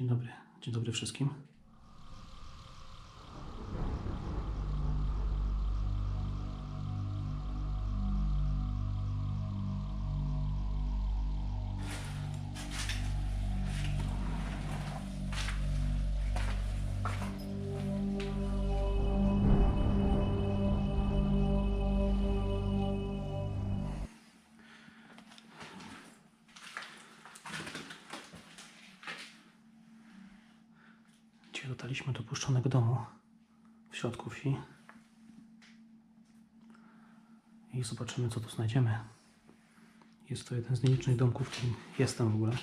Dzień dobry. Dzień dobry wszystkim. Dotarliśmy do puszczonego domu w środku wsi. I zobaczymy, co tu znajdziemy. Jest to jeden z nielicznych domków, w którym jestem w ogóle.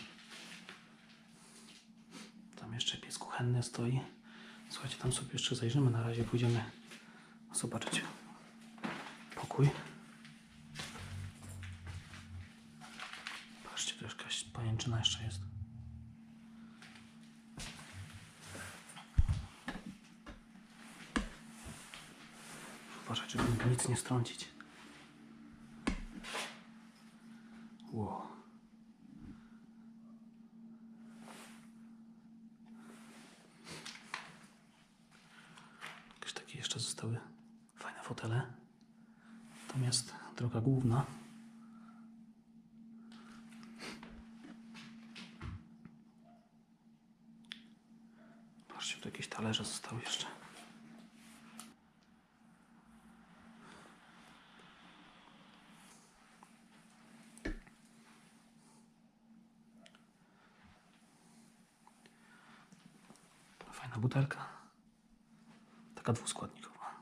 Tam jeszcze pies kuchenny stoi. Słuchajcie, tam sobie jeszcze zajrzymy. Na razie pójdziemy zobaczyć pokój. Patrzcie, tu jakaś pajęczyna jeszcze jest. Uważać, żeby nic nie strącić. Ło. Jakieś takie jeszcze zostały fajne fotele. Natomiast droga główna. Patrzcie, tu jakieś talerze zostały jeszcze. Fajna butelka. Taka dwuskładnikowa.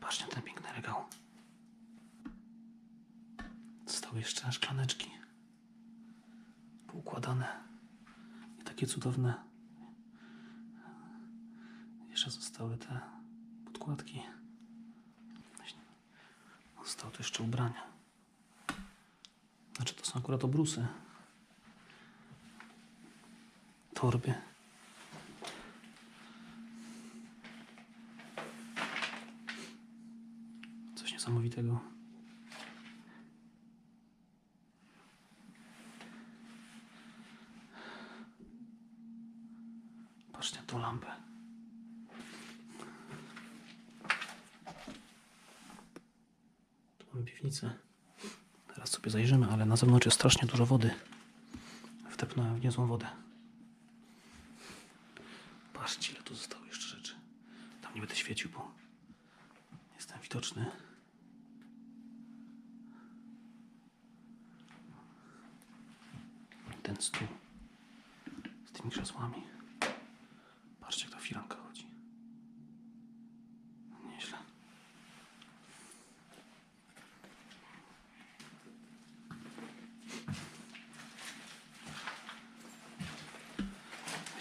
Patrzcie ten piękny regał. Zostały jeszcze szklaneczki. Poukładane. I takie cudowne jeszcze zostały te podkładki. Zostały tu jeszcze ubrania. Znaczy to są akurat obrusy. Torby. Coś niesamowitego. Patrzcie na tą lampę. Teraz sobie zajrzymy, ale na zewnątrz jest strasznie dużo wody. Wtepnąłem w niezłą wodę. Patrzcie, ile tu zostało jeszcze rzeczy. Tam nie będę świecił, bo jestem widoczny. Ten stół z tymi krzesłami. Patrzcie, jak ta firanka chodzi. Nieźle.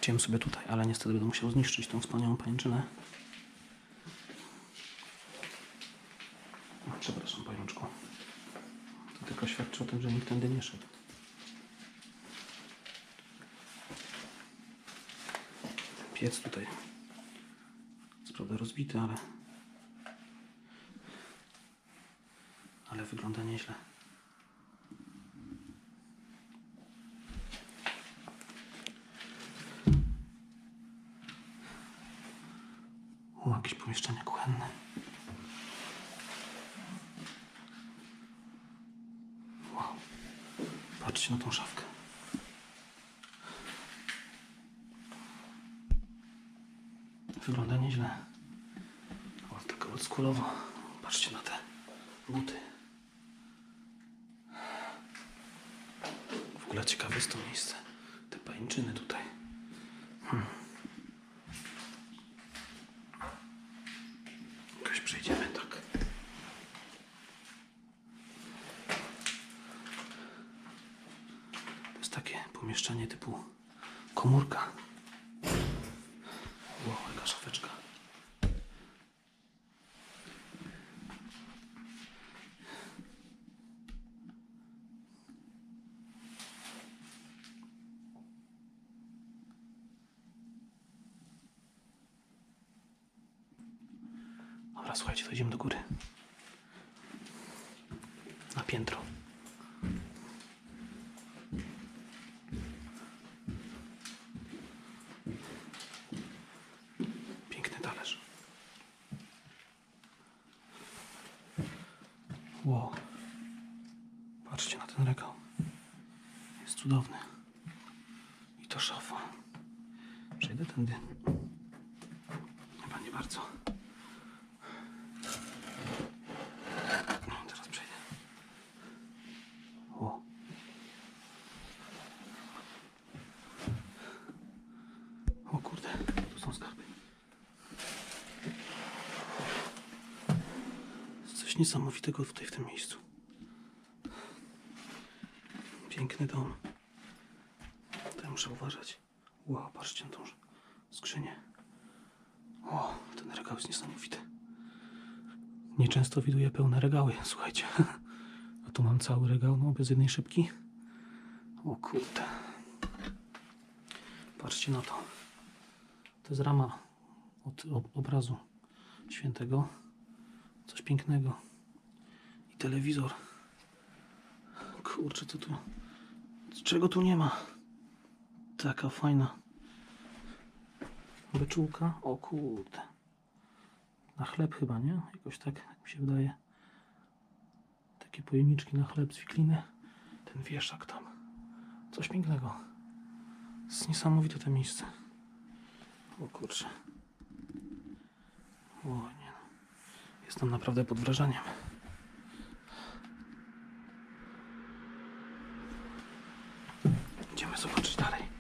Chciałem sobie tutaj, ale niestety będę musiał zniszczyć tą wspaniałą pajęczynę. O, Przepraszam, pajączku. To tylko świadczy o tym, że nikt tędy nie szedł. Piec tutaj jest prawda rozbity, ale ale wygląda nieźle. O, jakieś pomieszczenie kuchenne. Wow. Patrzcie na tą szafkę. Wygląda nieźle. O, taka oldschoolowo. Patrzcie na te buty. W ogóle ciekawe jest to miejsce. Te pańczyny tutaj. Jakoś pomieszczenie typu komórka. Wow, jaka szafeczka. Dobra, słuchajcie, to idziemy do góry. Na piętro. Jest cudowny. I to szafa. Przejdę tędy. Chyba nie bardzo. No, teraz przejdę. O. O kurde, tu są skarby. Jest Coś niesamowitego tutaj w tym miejscu. Piękny dom. Tutaj muszę uważać. Wow, patrzcie na tą skrzynię. O, ten regał jest niesamowity. Nieczęsto widuję pełne regały, słuchajcie. A tu mam cały regał, no bez jednej szybki. O kurde. Patrzcie na to. To jest rama od ob- obrazu świętego. Coś pięknego. I telewizor. Kurczę, co tu... Czego tu nie ma? Taka fajna Beczułka? O kurde. Na chleb chyba, nie? Jakoś tak, mi się wydaje. Takie pojemniczki na chleb z wikliny. Ten wieszak tam. Coś pięknego. jest niesamowite to miejsce. O kurczę. O nie. Jestem naprawdę pod wrażeniem. Idziemy zobaczyć dalej.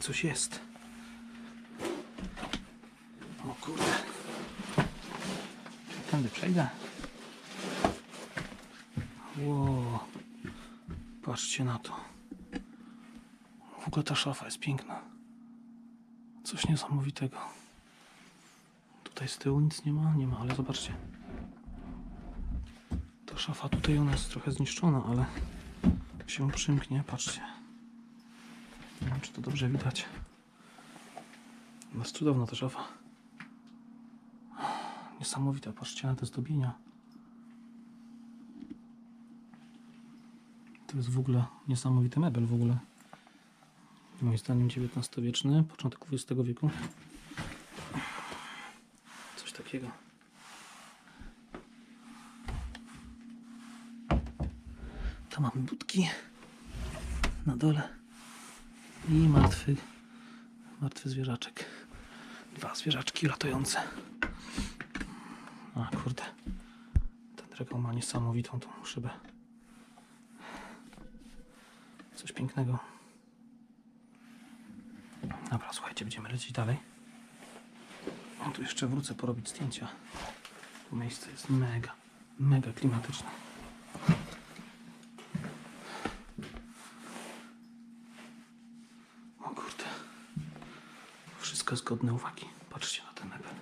Coś jest. O kurde. Tędy przejdę. Ło. Patrzcie na to. W ogóle ta szafa jest piękna. Coś niesamowitego. Tutaj z tyłu nic nie ma, nie ma, ale zobaczcie. Ta szafa tutaj ona jest trochę zniszczona, ale się przymknie, patrzcie. Czy to dobrze widać. Jest cudowna ta szafa. Niesamowita, patrzcie na te zdobienia. To jest w ogóle niesamowity mebel w ogóle. Moim zdaniem XIX-wieczny, początek XX wieku. Coś takiego. Tam mamy budki na dole i martwy, martwy zwierzaczek. Dwa zwierzaczki latujące. A kurde, ten regał ma niesamowitą tą szybę. Coś pięknego. Dobra, słuchajcie, będziemy lecieć dalej. A tu jeszcze wrócę porobić zdjęcia. To miejsce jest mega, mega klimatyczne. O kurde. Wszystko jest godne uwagi. Patrzcie na ten mebel.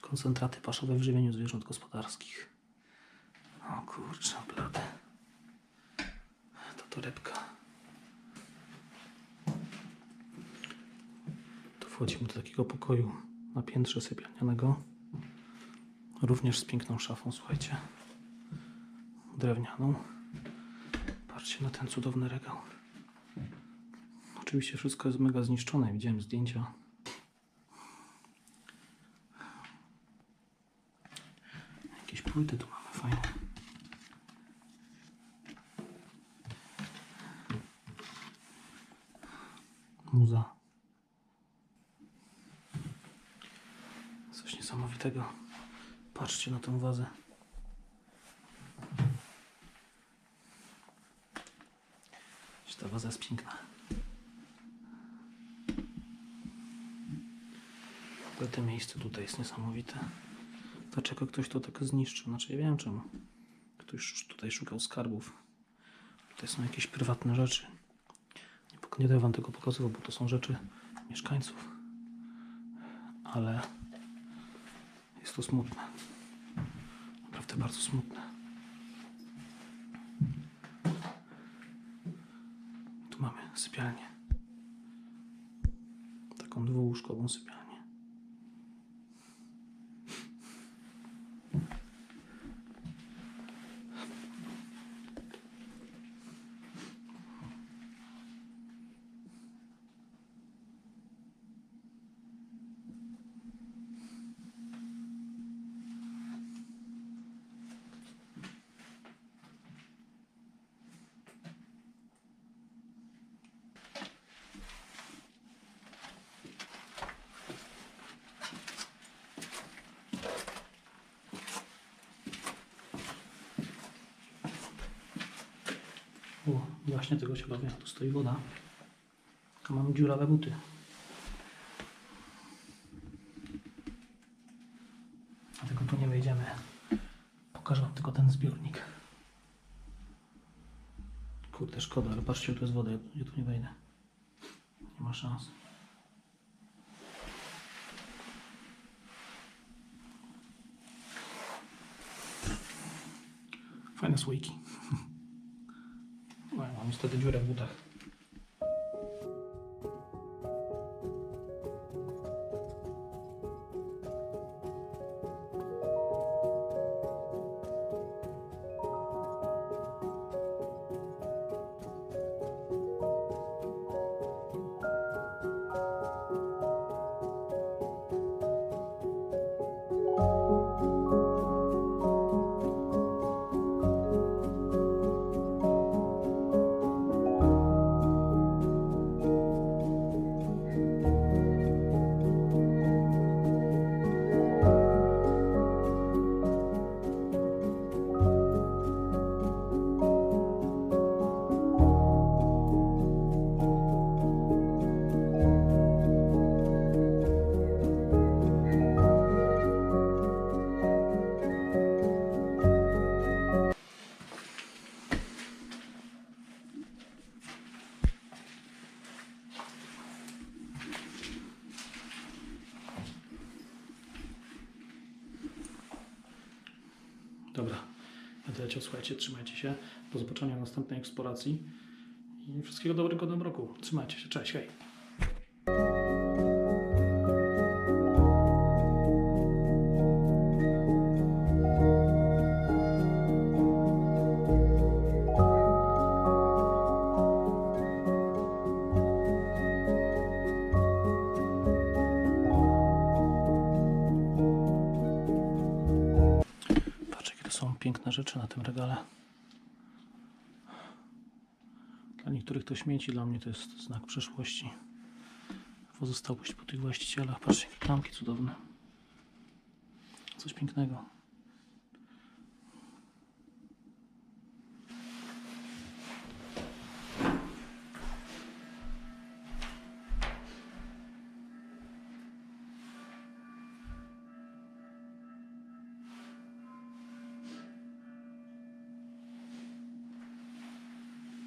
Koncentraty paszowe w żywieniu zwierząt gospodarskich. O kurczę, blade. To torebka. Tu wchodzimy do takiego pokoju na piętrze sypialnianego. Również z piękną szafą, słuchajcie. Drewnianą. Patrzcie na ten cudowny regał. Oczywiście wszystko jest mega zniszczone. Widziałem zdjęcia. Jakieś płyty tu mamy fajne. Muza. Coś niesamowitego. Patrzcie na tę wazę. Ta waza jest piękna. To miejsce tutaj jest niesamowite. Dlaczego ktoś to tak zniszczył? Znaczy ja wiem czemu. Ktoś tutaj szukał skarbów. Tutaj są jakieś prywatne rzeczy. Nie, nie będę wam tego pokazywał, bo to są rzeczy mieszkańców. Ale jest to smutne. Naprawdę bardzo smutne. Tu mamy sypialnię. Taką dwułóżkową sypialnię. O, właśnie tego się bawię. Tu stoi woda. A mam dziurawe buty. Dlatego tu nie wejdziemy. Pokażę wam tylko ten zbiornik. Kurde, szkoda, ale patrzcie, tu jest woda. Ja, tu nie wejdę. Nie ma szans. Fajne słoiki. No, ja mam niestety dziurę w butach. Będę leciał, słuchajcie, trzymajcie się. Do zobaczenia w następnej eksploracji i wszystkiego dobrego w nowym roku. Trzymajcie się, cześć, hej. Regale. Dla niektórych to śmieci, dla mnie to jest znak przeszłości. Pozostałość po tych właścicielach. Patrzcie, jakie klamki cudowne. Coś pięknego.